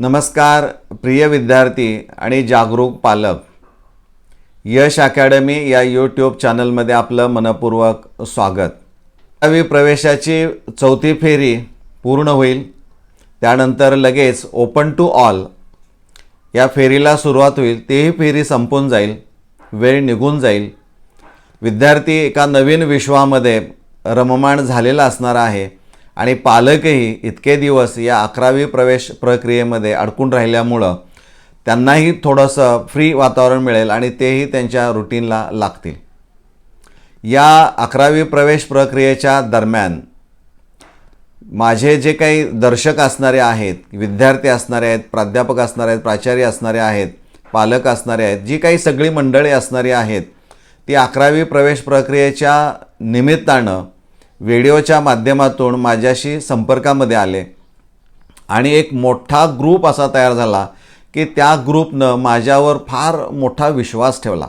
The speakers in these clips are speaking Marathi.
नमस्कार प्रिय विद्यार्थी आणि जागरूक पालक. यश अकॅडमी या यूट्यूब चॅनलमध्ये आपलं मनपूर्वक स्वागत. दहावी प्रवेशाची चौथी फेरी पूर्ण होईल. त्यानंतर लगेच ओपन टू ऑल या फेरीला सुरुवात होईल तेही फेरी संपून जाईल वेळ निघून जाईल. विद्यार्थी एका नवीन विश्वामध्ये रममाण झालेला असणार आहे. आणि पालकही इतके दिवस या अकरावी प्रवेश प्रक्रियेमध्ये अडकून राहिल्यामुळं त्यांनाही थोडंसं फ्री वातावरण मिळेल आणि तेही त्यांच्या रुटीनला लागतील. या अकरावी प्रवेश प्रक्रियेच्या दरम्यान माझे जे काही दर्शक असणारे आहेत विद्यार्थी असणारे आहेत प्राध्यापक असणारे आहेत प्राचार्य असणारे आहेत पालक असणारे आहेत जी काही सगळी मंडळी असणारी आहेत ती अकरावी प्रवेश प्रक्रियेच्या निमित्तानं व्हिडिओच्या माध्यमातून माझ्याशी संपर्कामध्ये आले. आणि एक मोठा ग्रुप असा तयार झाला की त्या ग्रुपनं माझ्यावर फार मोठा विश्वास ठेवला.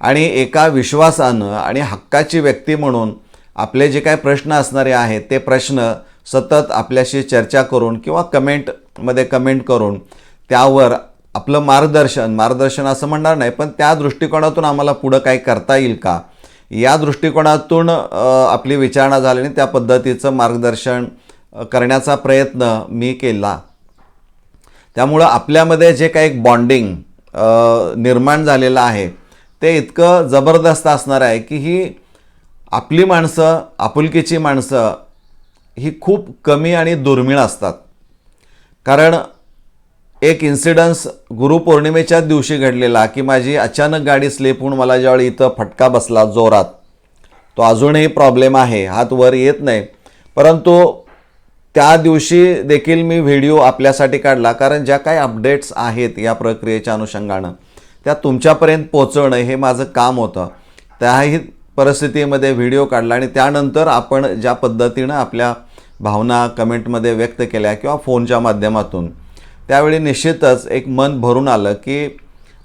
आणि एका विश्वासानं आणि हक्काची व्यक्ती म्हणून आपले जे काही प्रश्न असणारे आहेत ते प्रश्न सतत आपल्याशी चर्चा करून किंवा कमेंटमध्ये कमेंट करून त्यावर आपलं मार्गदर्शन मार्गदर्शन असं म्हणणार नाही पण त्या दृष्टिकोनातून आम्हाला पुढं काही करता येईल का? या दृष्टिकोनातून आपली विचारणा झाली आणि त्या पद्धतीचं मार्गदर्शन करण्याचा प्रयत्न मी केला. त्यामुळं आपल्यामध्ये जे काही एक बॉन्डिंग निर्माण झालेलं आहे ते इतकं जबरदस्त असणार आहे की ही आपली माणसं आपुलकीची माणसं ही खूप कमी आणि दुर्मिळ असतात. कारण एक इन्सिडन्स गुरुपौर्णिमेच्याच दिवशी घडलेला की माझी अचानक गाडी स्लिप होऊन मला ज्यावेळी इथं फटका बसला जोरात. तो अजूनही प्रॉब्लेम आहे हात वर येत नाही. परंतु त्या दिवशी देखील मी व्हिडिओ आपल्यासाठी काढला कारण ज्या काही अपडेट्स आहेत या प्रक्रियेच्या अनुषंगानं त्या तुमच्यापर्यंत पोचवणं हे माझं काम होतं. त्याही परिस्थितीमध्ये व्हिडिओ काढला आणि त्यानंतर आपण ज्या पद्धतीनं आपल्या भावना कमेंटमध्ये व्यक्त केल्या किंवा फोनच्या माध्यमातून त्यावेळी निश्चितच एक मन भरून आलं की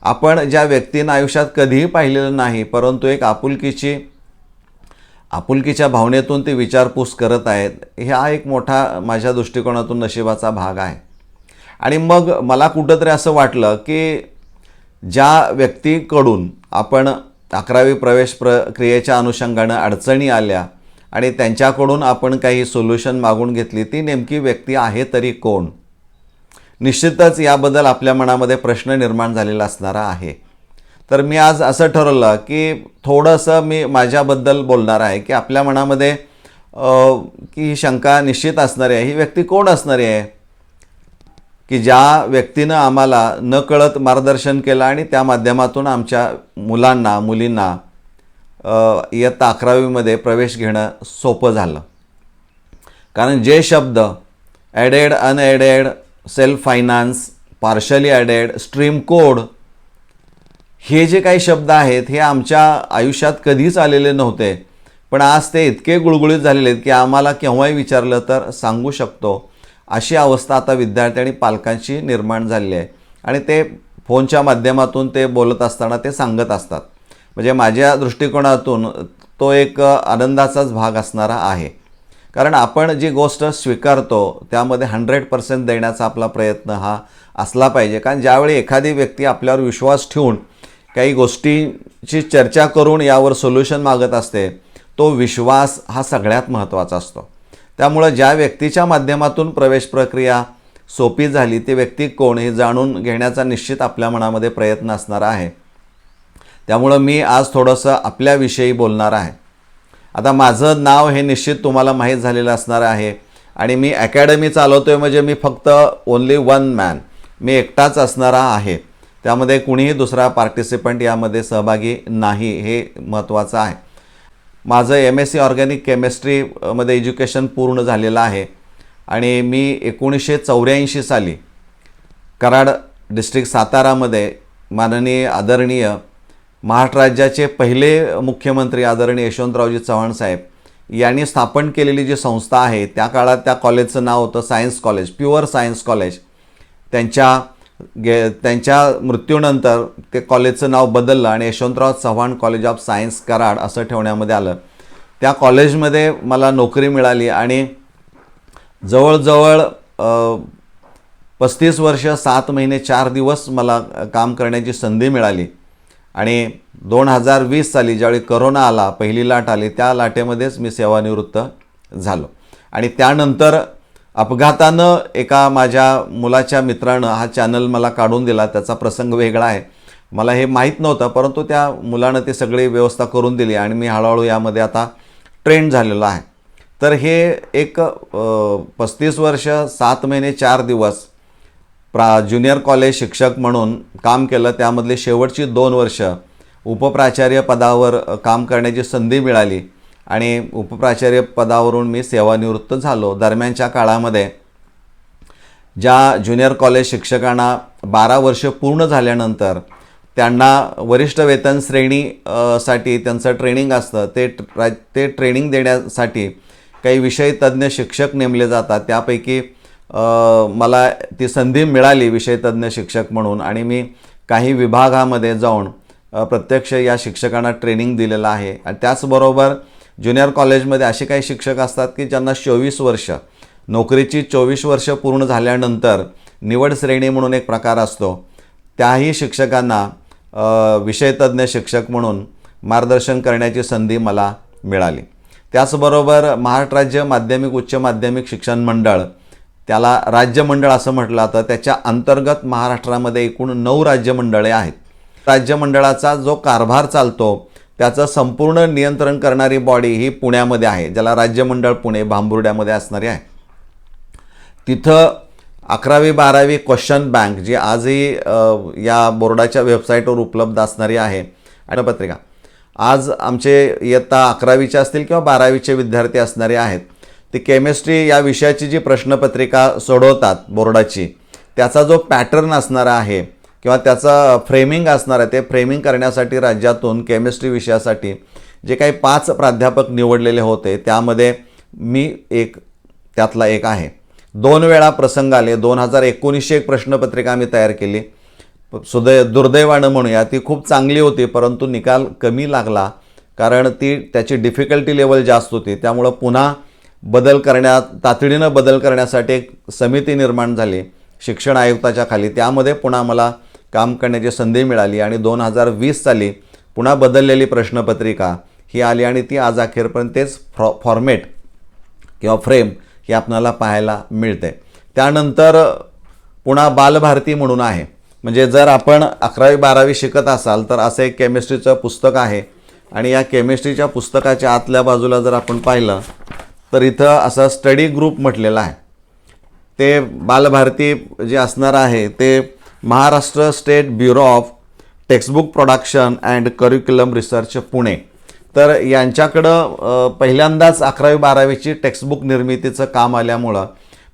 आपण ज्या व्यक्तीनं आयुष्यात कधीही पाहिलेलं नाही परंतु एक आपुलकीची आपुलकीच्या भावनेतून ते विचारपूस करत आहेत हा एक मोठा माझ्या दृष्टिकोनातून नशिबाचा भाग आहे. आणि मग मला कुठंतरी असं वाटलं की ज्या व्यक्तीकडून आपण अकरावी प्रवेश प्रक्रियेच्या अनुषंगानं अडचणी आल्या आणि त्यांच्याकडून आपण काही सोल्युशन मागून घेतली ती नेमकी व्यक्ती आहे तरी कोण? निश्चितच याबद्दल आपल्या मनामध्ये प्रश्न निर्माण झालेला असणारा आहे. तर मी आज असं ठरवलं की थोडंसं मी माझ्याबद्दल बोलणार आहे की आपल्या मनामध्ये की ही शंका निश्चित असणारी आहे ही व्यक्ती कोण असणारी आहे? की ज्या व्यक्तीनं आम्हाला न कळत मार्गदर्शन केलं आणि त्या माध्यमातून आमच्या मुलांना मुलींना इयत्ता अकरावीमध्ये प्रवेश घेणं सोपं झालं. कारण जे शब्द aided unaided self finance partially aided stream code हे जे काही शब्द आहेत हे आमच्या आयुष्यात कधीच आलेले नव्हते. पण आज ते इतके गुळगुळीत झालेले आहेत की आम्हाला केव्हाही विचारलं तर सांगू शकतो. अशी अवस्था आता विद्यार्थी आणि पालकांची निर्माण झालेली आहे. आणि ते फोनच्या माध्यमातून ते बोलत असताना ते सांगत असतात. म्हणजे माझ्या दृष्टिकोनातून तो एक आनंदाचाच भाग असणारा आहे. कारण आपण जी गोष्ट स्वीकारतो त्यामध्ये हंड्रेड पर्सेंट देण्याचा आपला प्रयत्न हा असला पाहिजे. कारण ज्यावेळी एखादी व्यक्ती आपल्यावर विश्वास ठेवून काही गोष्टींची चर्चा करून यावर सोल्युशन मागत असते तो विश्वास हा सगळ्यात महत्त्वाचा असतो. त्यामुळं ज्या व्यक्तीच्या माध्यमातून प्रवेश प्रक्रिया सोपी झाली ती व्यक्ती कोण हे जाणून घेण्याचा निश्चित आपल्या मनामध्ये प्रयत्न असणार आहे. त्यामुळं मी आज थोडंसं आपल्याविषयी बोलणार आहे. आता माझं नाव हे निश्चित तुम्हाला माहीत झालेलं असणार आहे. आणि मी अकॅडमी चालवतो आहे म्हणजे मी फक्त ओन्ली वन मॅन मी एकटाच असणारा आहे. त्यामध्ये कुणीही दुसरा पार्टिसिपंट यामध्ये सहभागी नाही हे महत्त्वाचं आहे. माझं एम एस सी ऑर्गॅनिक केमिस्ट्रीमध्ये एज्युकेशन पूर्ण झालेलं आहे. आणि मी एकोणीसशे चौऱ्याऐंशी साली कराड डिस्ट्रिक्ट सातारामध्ये माननीय आदरणीय महाराष्ट्र राज्याचे पहिले मुख्यमंत्री आदरणीय यशवंतरावजी चव्हाण साहेब यांनी स्थापन केलेली जी संस्था आहे त्या काळात त्या कॉलेजचं नाव होतं science college pure science college. त्यांच्या गे त्यांच्या मृत्यूनंतर ते कॉलेजचं नाव बदललं आणि Yashwantrao Chavan college of science Karad असं ठेवण्यामध्ये आलं. त्या कॉलेजमध्ये मला नोकरी मिळाली आणि जवळजवळ पस्तीस वर्ष सात महिने चार दिवस मला काम करण्याची संधी मिळाली. आणि दोन हजार वीस साली ज्यावेळी करोना आला पहिली लाट आली त्या लाटेमध्येच मी सेवानिवृत्त झालो. आणि त्यानंतर अपघातानं एका माझ्या मुलाच्या मित्रानं हा चॅनल मला काढून दिला त्याचा प्रसंग वेगळा आहे. मला हे माहीत नव्हतं परंतु त्या मुलानं ती सगळी व्यवस्था करून दिली आणि मी हळूहळू यामध्ये आता ट्रेंड झालेलो आहे. तर हे एक पस्तीस वर्ष सात महिने चार दिवस प्रा ज्युनियर कॉलेज शिक्षक म्हणून काम केलं. त्यामधली शेवटची दोन वर्ष उपप्राचार्य पदावर काम करण्याची संधी मिळाली. आणि उपप्राचार्य पदावरून मी सेवानिवृत्त झालो. दरम्यानच्या काळामध्ये ज्या ज्युनियर कॉलेज शिक्षकांना बारा वर्ष पूर्ण झाल्यानंतर त्यांना वरिष्ठ वेतन श्रेणी साठी त्यांचं ट्रेनिंग असतं. ते ते ट्रेनिंग देण्यासाठी काही विषय तज्ज्ञ शिक्षक नेमले जातात. त्यापैकी मला ती संधी मिळाली विषयतज्ञ शिक्षक म्हणून आणि मी काही विभागामध्ये जाऊन प्रत्यक्ष या शिक्षकांना ट्रेनिंग दिलेलं आहे. आणि त्याचबरोबर ज्युनियर कॉलेजमध्ये असे काही शिक्षक असतात की ज्यांना चोवीस वर्ष नोकरीची चोवीस वर्ष पूर्ण झाल्यानंतर निवड श्रेणी म्हणून एक प्रकार असतो. त्याही शिक्षकांना विषयतज्ज्ञ विषयतज्ञ शिक्षक म्हणून मार्गदर्शन करण्याची संधी मला मिळाली. त्याचबरोबर महाराष्ट्र राज्य माध्यमिक उच्च माध्यमिक शिक्षण मंडळ त्याला राज्यमंडळ असं म्हटलं जातं. त्याच्या अंतर्गत महाराष्ट्रामध्ये एकूण नऊ राज्यमंडळे आहेत. राज्यमंडळाचा जो कारभार चालतो त्याचं संपूर्ण नियंत्रण करणारी बॉडी ही पुण्यामध्ये आहे ज्याला राज्यमंडळ पुणे भांबुर्ड्यामध्ये असणारी आहे. तिथं अकरावी बारावी क्वेश्चन बँक जी आजही या बोर्डाच्या वेबसाईटवर उपलब्ध असणारी आहे पत्रिका. आज आमचे इयत्ता अकरावीचे असतील किंवा बारावीचे विद्यार्थी असणारे आहेत. ती केमिस्ट्री या विषयाची जी प्रश्नपत्रिका सोडवतात बोर्डाची त्याचा जो पॅटर्न असणारा आहे किंवा त्याचं फ्रेमिंग असणार आहे ते फ्रेमिंग करण्यासाठी राज्यातून केमिस्ट्री विषयासाठी जे काही पाच प्राध्यापक निवडलेले होते त्यामध्ये मी एक त्यातला एक आहे. दोन वेळा प्रसंग आले दोन हजार एकोणीसशे एक प्रश्नपत्रिका मी तयार केली. सुदै दुर्दैवानं म्हणूया ती खूप चांगली होती परंतु निकाल कमी लागला कारण ती त्याची डिफिकल्टी लेवल जास्त होती त्यामुळं पुन्हा बदल करण्यात तातडीनं बदल करण्यासाठी एक समिती निर्माण झाली शिक्षण आयुक्ताच्या खाली. त्यामध्ये पुन्हा मला काम करण्याची संधी मिळाली आणि दोन हजार वीस साली पुन्हा बदललेली प्रश्नपत्रिका ही आली आणि ती आज अखेरपर्यंत तेच फ्रॉ फॉर्मेट किंवा फ्रेम ही आपणाला पाहायला मिळते. त्यानंतर पुन्हा बालभारती म्हणून आहे. म्हणजे जर आपण अकरावी बारावी शिकत असाल तर असं एक केमिस्ट्रीचं पुस्तक आहे आणि या केमिस्ट्रीच्या पुस्तकाच्या आतल्या बाजूला जर आपण पाहिलं तर इथं असं स्टडी ग्रुप म्हटलेलं आहे. ते बालभारती जे असणार आहे ते Maharashtra state bureau of textbook production and curriculum research Pune. तर यांच्याकडं पहिल्यांदाच अकरावी बारावीची टेक्स्टबुक निर्मितीचं काम आल्यामुळं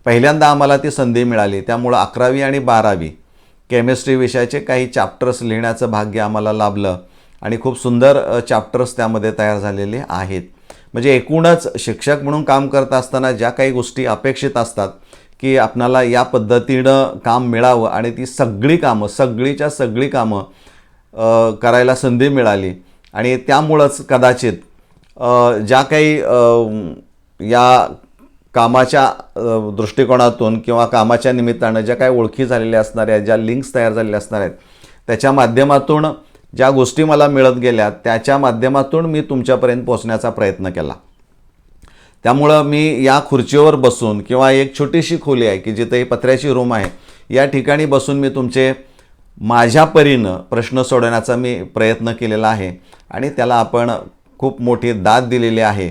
पहिल्यांदा आम्हाला ती संधी मिळाली. त्यामुळं अकरावी आणि बारावी केमिस्ट्री विषयाचे काही चॅप्टर्स लिहिण्याचं भाग्य आम्हाला लाभलं आणि खूप सुंदर चॅप्टर्स त्यामध्ये तयार झालेले आहेत. म्हणजे एकूणच शिक्षक म्हणून काम करत असताना ज्या काही गोष्टी अपेक्षित असतात की आपणाला या पद्धतीनं काम मिळावं आणि ती सगळी कामं सगळीच्या सगळी कामं करायला संधी मिळाली. आणि त्यामुळंच कदाचित ज्या काही या कामाच्या दृष्टिकोनातून किंवा कामाच्या निमित्तानं ज्या काही ओळखी झालेल्या असणाऱ्या ज्या लिंक्स तयार झालेल्या असणार आहेत त्याच्या माध्यमातून ज्या गोष्टी मला मिळत गेल्या त्याच्या माध्यमातून मी तुमच्यापर्यंत पोचण्याचा प्रयत्न केला. त्यामुळं मी या खुर्चीवर बसून किंवा एक छोटीशी खोली आहे की जिथे ही पत्र्याची रूम आहे या ठिकाणी बसून मी तुमचे माझ्या परीनं प्रश्न सोडवण्याचा मी प्रयत्न केलेला आहे आणि त्याला आपण खूप मोठी दाद दिलेली आहे.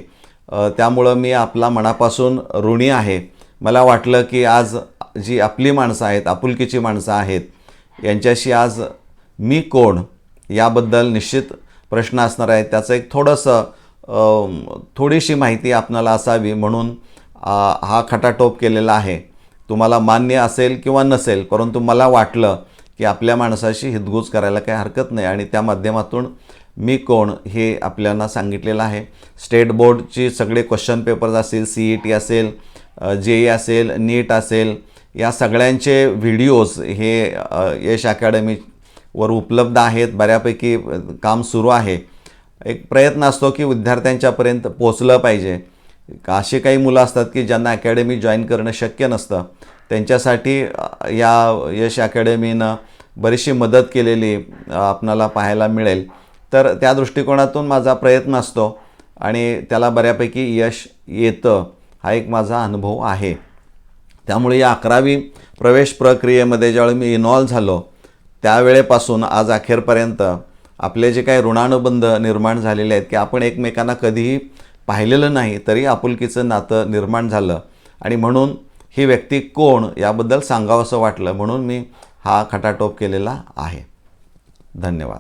त्यामुळं मी आपला मनापासून ऋणी आहे. मला वाटलं की आज जी आपली माणसं आहेत आपुलकीची माणसं आहेत यांच्याशी आज मी कोण? याबद्दल निश्चित प्रश्न असणार आहे त्याचं एक थोडंसं थोडीशी माहिती आपणाला असावी म्हणून हा खटाटोप केलेला आहे. तुम्हाला मान्य असेल किंवा नसेल परंतु मला वाटलं की आपल्या माणसाशी हितगुज करायला काही हरकत नाही आणि त्या माध्यमातून मी कोण हे आपल्याला सांगितलेलं आहे. स्टेट बोर्डची सगळे क्वेश्चन पेपर्स असेल सी ई टी असेल जे ई असेल नीट असेल या सगळ्यांचे व्हिडिओज हे यश अकॅडमी वर उपलब्ध आहेत बऱ्यापैकी काम सुरू आहे. एक प्रयत्न असतो की विद्यार्थ्यांच्यापर्यंत पोचलं पाहिजे. असे काही मुलं असतात की ज्यांना अकॅडमी जॉईन करणं शक्य नसतं. त्यांच्यासाठी या यश अकॅडमीनं बरीचशी मदत केलेली आपणाला पाहायला मिळेल. तर त्या दृष्टिकोनातून माझा प्रयत्न असतो आणि त्याला बऱ्यापैकी यश येतं हा एक माझा अनुभव आहे. त्यामुळे या अकरावी प्रवेश प्रक्रियेमध्ये ज्यावेळी मी इन्व्हॉल्व झालो त्यावेळेपासून आज अखेरपर्यंत आपले जे काही ऋणानुबंध निर्माण झालेले आहेत की आपण एकमेकांना कधीही पाहिलेलं नाही तरी आपुलकीचं नातं निर्माण झालं. आणि म्हणून ही व्यक्ती कोण याबद्दल सांगावंसं वाटलं म्हणून मी हा खटाटोप केलेला आहे. धन्यवाद.